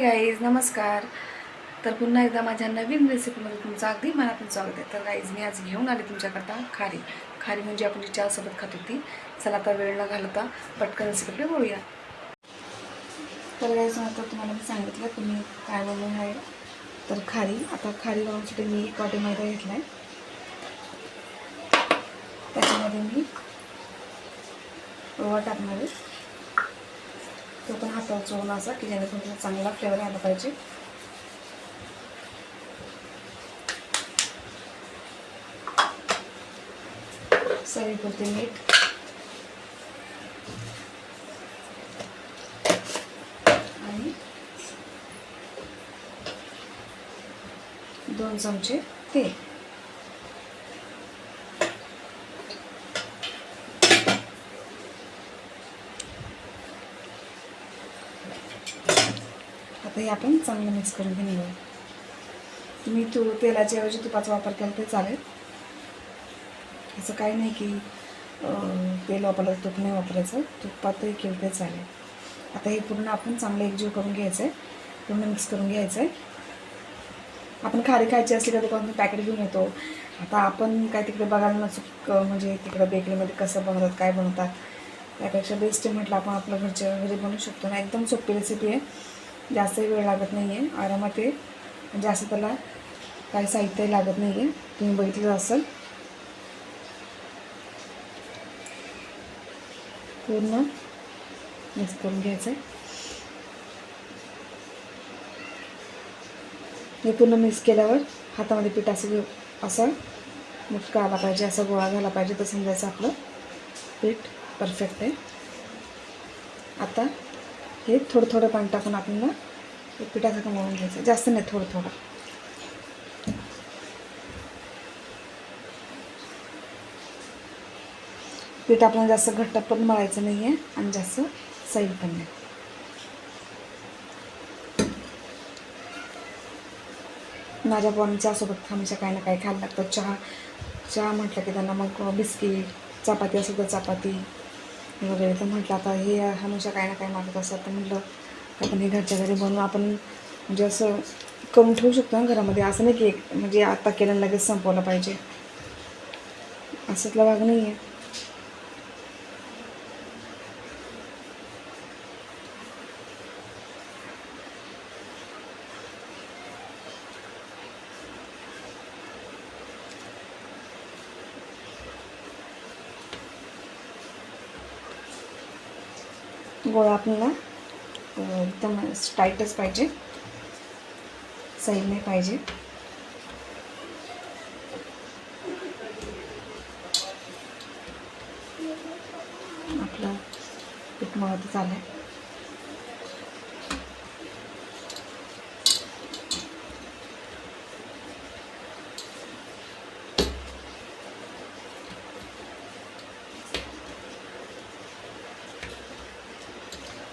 Guys नमस्कार. तर पुन्हा एकदा माझ्या नवीन रेसिपीमध्ये तुमचं अगदी मनातून स्वागत आहे. तर गाईज मी आज घेऊन आले तुमच्याकरता खारी. खारी म्हणजे आपण जी चहासोबत खात होती चला आता वेळ न घालता पटकन रेसिपीकडे बोलूया तर गाईज आता तुम्हाला मी सांगितलं तुम्ही काय बनवून आहे. तर खारी आता खारी बनवण्यासाठी मी एक वाटी मैदा घेतला आहे त्याच्यामध्ये मी रवा टाकणार आहे. तो पण हातावर चोळून असा की जेणेकरून त्याला चांगला फ्लेवर आला पाहिजे. चवीपुरते मीठ आणि दोन चमचे तेल. हे आपण चांगलं मिक्स करून घेऊन आहोत तुम्ही तू तेलाच्या ऐवजी तुपाचा वापर केला ते चालेल. असं काही नाही की तेल वापरलं तूप नाही वापरायचं. तुपातही केलं ते चालेल. आता हे पूर्ण आपण चांगलं एकजीव करून घ्यायचं आहे पूर्ण मिक्स करून घ्यायचं आहे आपण खारी खायची असली का दुकानातून पॅकेट घेऊन येतो. आता आपण काय तिकडे बघायला नसू म्हणजे तिकडं बेकरीमध्ये कसं बनवतात काय बनवतात. त्यापेक्षा बेस्ट म्हटलं आपण आपल्या घरच्या घरी बनवू शकतो. ना एकदम सोपी रेसिपी आहे. जास्त वेळ लागत नाही आहे आरामात आहे जास्त म्हणजे त्याला काही साहित्यही लागत नाही आहे तुम्ही बघितलं असेल. पूर्ण मिक्स करून घ्यायचं आहे हे पूर्ण मिक्स केल्यावर हातामध्ये पीठ असं असं मुटका आला पाहिजे असा गोळा झाला पाहिजे तर समजायचं आपलं. पीठ परफेक्ट आहे. आता हे थोडं थोडं पाणी टाकून आपल्याला हे पिठासारखं मळून घ्यायचं. जास्त नाही थोडं थोडं. पीठ आपल्याला जास्त घट्ट पण मळायचं नाही आहे आणि जास्त सैल पण नाही. माझ्या पोरांनी चहासोबत हमेशा काही ना काही खायला लागतं चहा चहा म्हटलं की त्यांना मग बिस्किट चपाती असेल तर चपाती. वगैरे. तर म्हटलं आता हे हमेशा काही ना काही मागत असतात. तर म्हटलं आपण हे घरच्या घरी बनवून आपण म्हणजे असं करून ठेवू शकतो ना घरामध्ये. असं नाही की एक म्हणजे आत्ता केलं लगेच संपवलं पाहिजे. असंतला भाग नाही आहे. गोळा आपल्याला एकदम टाईटच पाहिजे. सैल नाही पाहिजे. आपलं पीठ मळत झालं आहे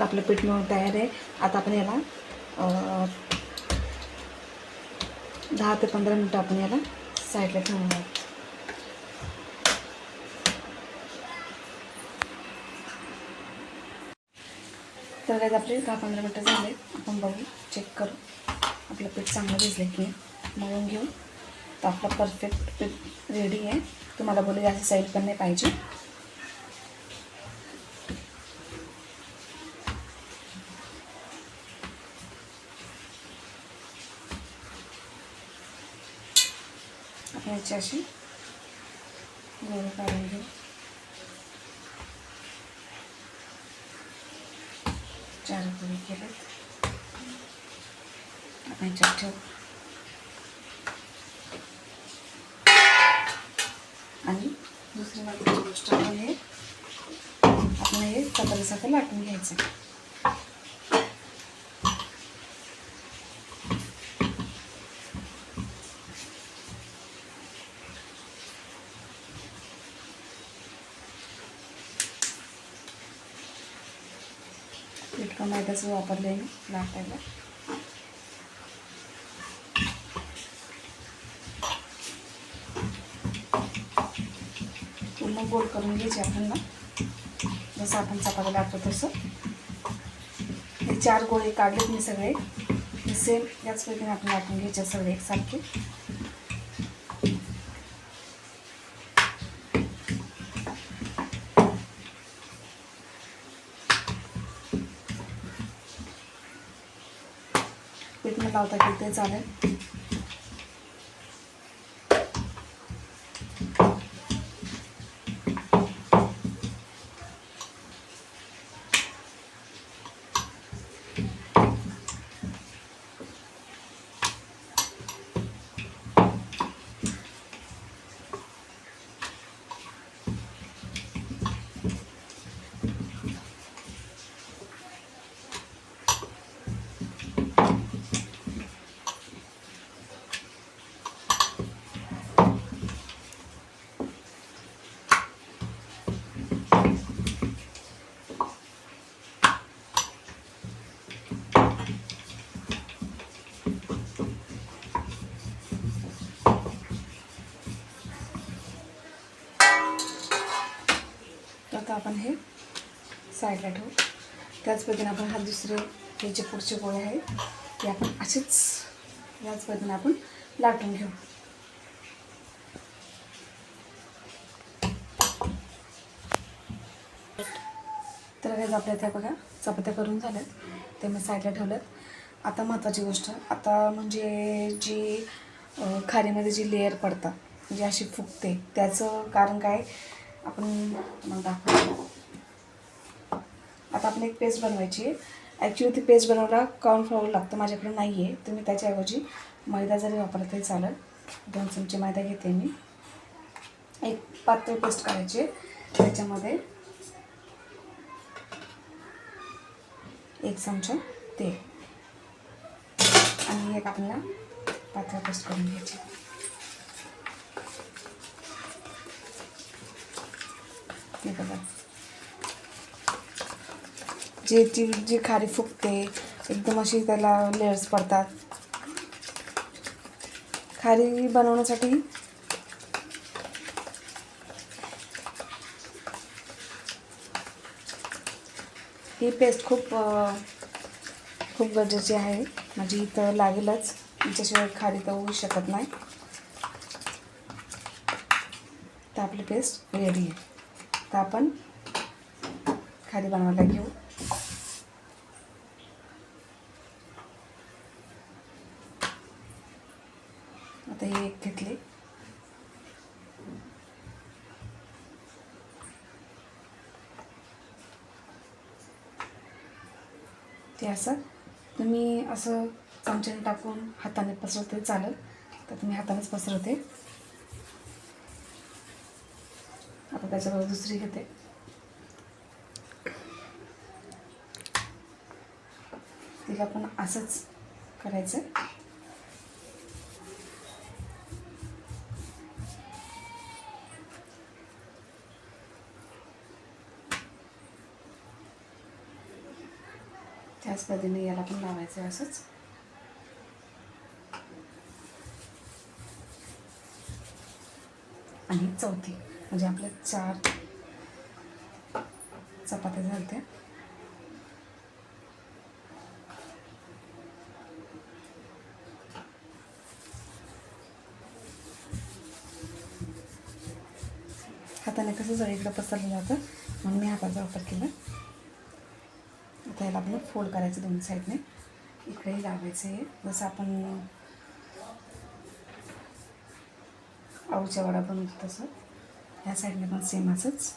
तर आपलं पीठ मिळून तयार आहे. आता आपण याला दहा ते पंधरा मिनटं आपण याला साईडला ठेवून आहोत. तर काय आपले दहा पंधरा मिनटं झाले. आपण बघू चेक करू. आपलं पीठ चांगलं भिजलं की मळून घेऊ. तर आपलं परफेक्ट पीठ रेडी आहे. तुम्हाला बोलू जास्त साईड पण नाही पाहिजे. आपण याची अशी गोळं काढून घेऊ चार पोळी केलेत आपण याच्यात ठेवू आणि दुसरी महत्त्वाची गोष्ट आपण हे आपण हे चपातीसारखं लाटून घ्यायचं इतकं मैद्याचं वापरलं आहे लाटायला पूर्ण गोल करून घ्यायचे आपण ना. जसं आपण चपाती लागतो तसं. हे चार गोळे काढलेत मी सगळे. सेम याच पद्धतीने आपण वाटून घ्यायचे सगळे एकसारखे. लावता की ते चालेल? आता आपण हे साईडला ठेवू. त्याच पद्धतीने आपण हा दुसरे हे जे पुढचे गोळे आहेत ते आपण असेच याच पद्धतीने आपण लाटून घेऊ. तर काही आपल्या त्या बघा चपात्या करून झाल्यात ते मी साईडला ठेवल्यात. आता महत्त्वाची गोष्ट आता म्हणजे जी खारीमध्ये जी लेअर पडतात जी अशी फुगते त्याचं कारण काय? आपण मग दाखवू आता आपण एक पेस्ट बनवायची आहे. ॲक्च्युली ती पेस्ट बनवायला कॉर्नफ्लॉवर लागतं माझ्याकडे नाही आहे तुम्ही त्याच्याऐवजी मैदा जरी वापरला तरी चालेल. दोन चमचे मैदा घेते मी. एक पातळ पेस्ट करायची आहे. त्याच्यामध्ये एक चमचा तेल. आणि एक आपल्याला पातळ पेस्ट करून घ्यायची. हे बघा जे ती जी खारी फुगते एकदम अशी त्याला लेअर्स पडतात. खारी बनवण्यासाठी ही पेस्ट खूप खूप गरजेची आहे. म्हणजे इथं लागेलच. तिच्याशिवाय खारी तर होऊ शकत नाही. तर आपली पेस्ट रेडी आहे. तर आपण खाली बनवायला घेऊ. आता हे एक घेतले. ते असं. तुम्ही असं चमच्याने टाकून हाताने पसरवते चालेल. तर तुम्ही हातानेच पसरवते. आता त्याच्याबरोबर दुसरी घेते. तिला पण असंच करायचं त्याच पद्धतीने याला पण लावायचं असंच. आणि चौथी. म्हणजे आपल्या चार चपात्या झाल्या हाताने कसं सगळीकडं पसरलं जातं म्हणून मी हाताचा वापर केला. आता याला आपलं फोल्ड करायचं दोन्ही साईडने. इकडेही लावायचं आहे जसं आपण आऊच्या वडा बनवतो तसं. ह्या साईडने पण सेम असंच.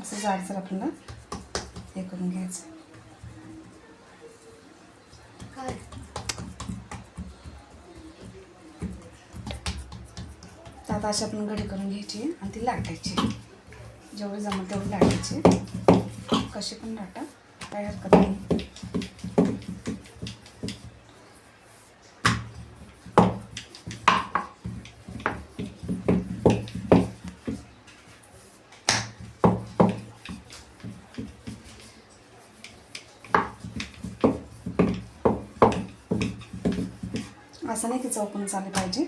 असं जाडसर आपल्याला. हे करून घ्यायचं. आता अशी आपण घडी करून घ्यायची आणि ती लाटायची. जेवढी जमत तेवढी लाटायची. कशी पण लाटा. काय हरकत नाही असं नाही की चौकून चालले पाहिजे.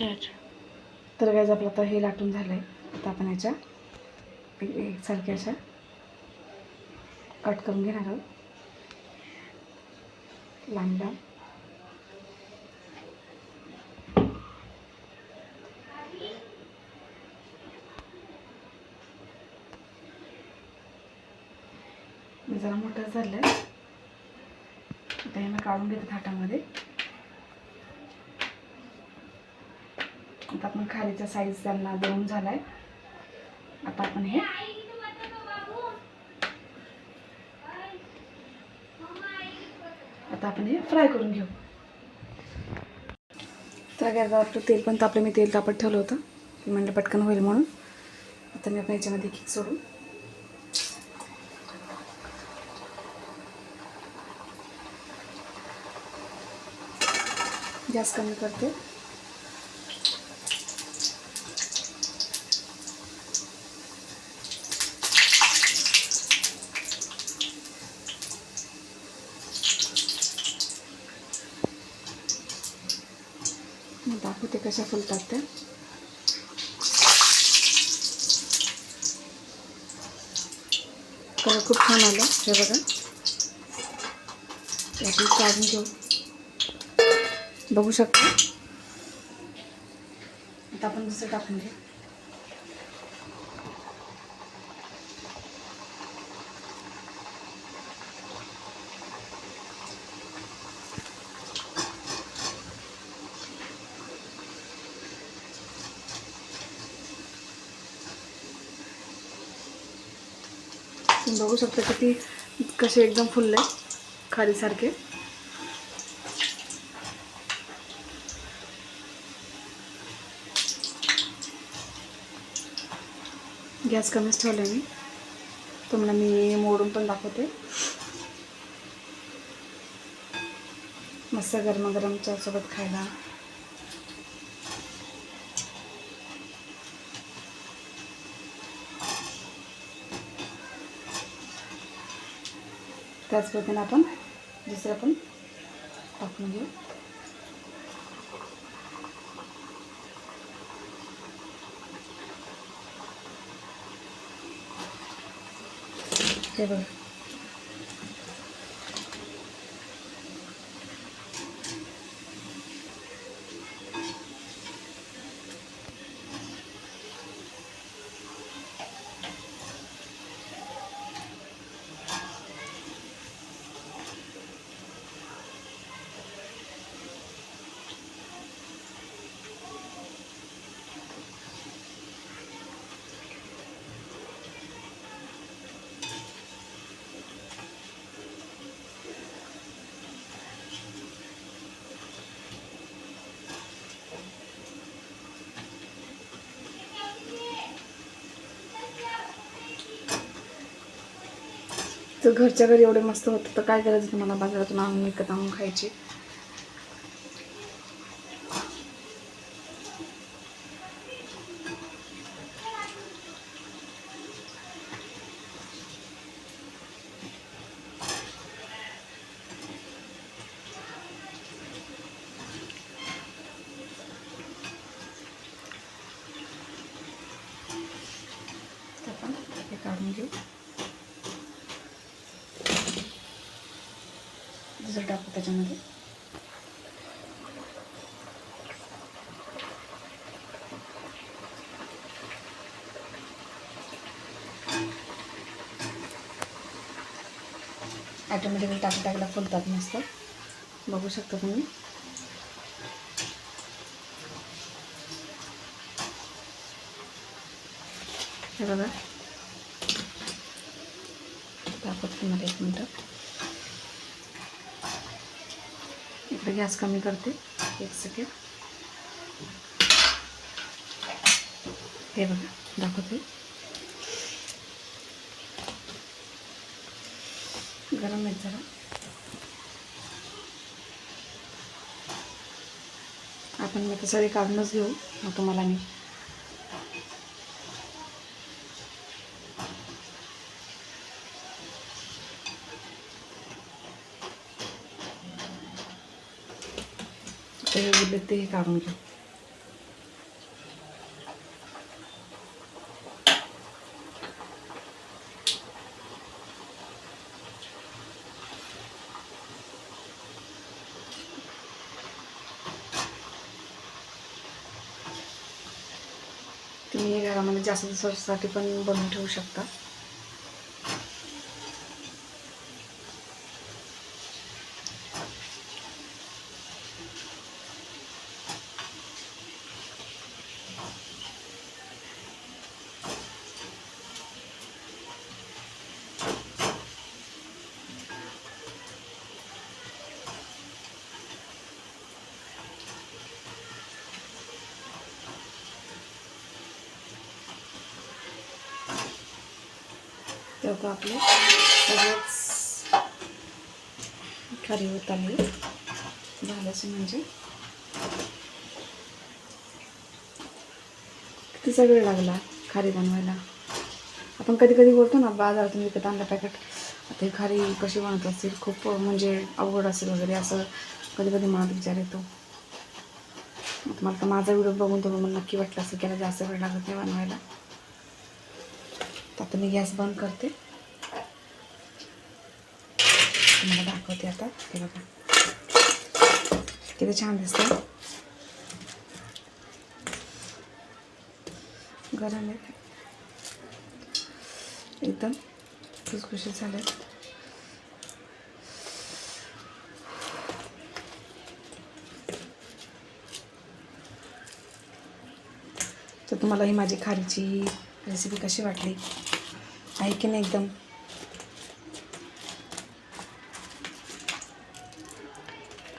तर काय आपलं आता हे लाटून झालं आहे आता आपण याच्या एक- एकसारख्या अशा कट करून घेणार आहोत. लांब लांब जरा मोठं झालं आहे आता हे मी काढून घेते थाटामध्ये. आता आपण खालीचा साईज त्यांना देऊन झालाय. आता आपण हे आता आपण हे फ्राय करून घेऊ. तर काय आपलं तेल पण तापलं मी तेल तापत ठेवलं होतं. मी म्हणलं पटकन होईल म्हणून. आता मी आपण याच्यामध्ये खीक सोडू गॅस कमी करते मग दाखवते कशा फुलतात त्या? कलर खूप छान आला हे बघा. यातून काढून घेऊ. बघू शकता? आता आपण दुसरं टाकून घेऊ. बघू शकता किती कसे एकदम फुलले खारीसारखे गॅस कमीच ठेवला मी. तुम्हाला मी मोडून पण दाखवते. मस्त गरमागरमच्या सोबत खायला. त्याच पद्धतीने आपण दुसरं पण टाकून घेऊ. हे बघा. तर घरच्या घरी एवढे मस्त होतं तर काय करायचं तुम्हाला बाजारातून आणून विकत आणून खायची तर आपण हे काढून घेऊ दुसरं टाकू त्याच्यामध्ये. ॲटोमॅटिकली टाकू टाकला फुलतात मस्त. बघू शकता तुम्ही. हे बघा. टाकत तुम्हाला एक मिनटं. आता गॅस कमी करते. एक सेकंड हे बघा दाखवते. गरम आहेत जरा. आपण मी सगळे काढूनच घेऊ. मग तुम्हाला मी करते हुए लेते ही खाऊंगी तुम्ही घरामध्ये जास्तीत जास्त साठी पण बनवून ठेवू शकता तेव्हा आपले सगळंच खरी होत आली झाल्याचे म्हणजे कितीचा वेळ लागला खारी बनवायला. आपण कधी कधी बोलतो ना बाजारातून विकत आणलं पॅकेट ते खारी कशी बनवत असतील खूप म्हणजे अवघड असेल वगैरे असं कधी कधी मनात विचार येतो. मला तर माझा व्हिडिओ बघून तुम्ही मला नक्की वाटलं असेल की जास्त वेळ लागत नाही बनवायला. तर आता मी गॅस बंद करते. तुम्हाला दाखवते आता. हे बघा. किती छान दिसतं गरम आहे. एकदम खुसखुशीत झाले तर तुम्हाला ही माझी खारीची रेसिपी कशी वाटली? आहे की नाही एकदम?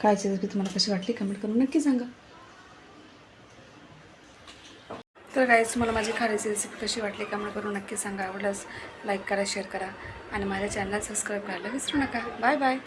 खायची रेसिपी तुम्हाला कशी वाटली? कमेंट करून नक्की सांगा. तर गाईज तुम्हाला माझी खाण्याची रेसिपी कशी वाटली कमेंट करून नक्की सांगा. आवडल्यास लाईक करा शेअर करा. आणि माझ्या चॅनलला सबस्क्राईब करायला विसरू नका. Bye bye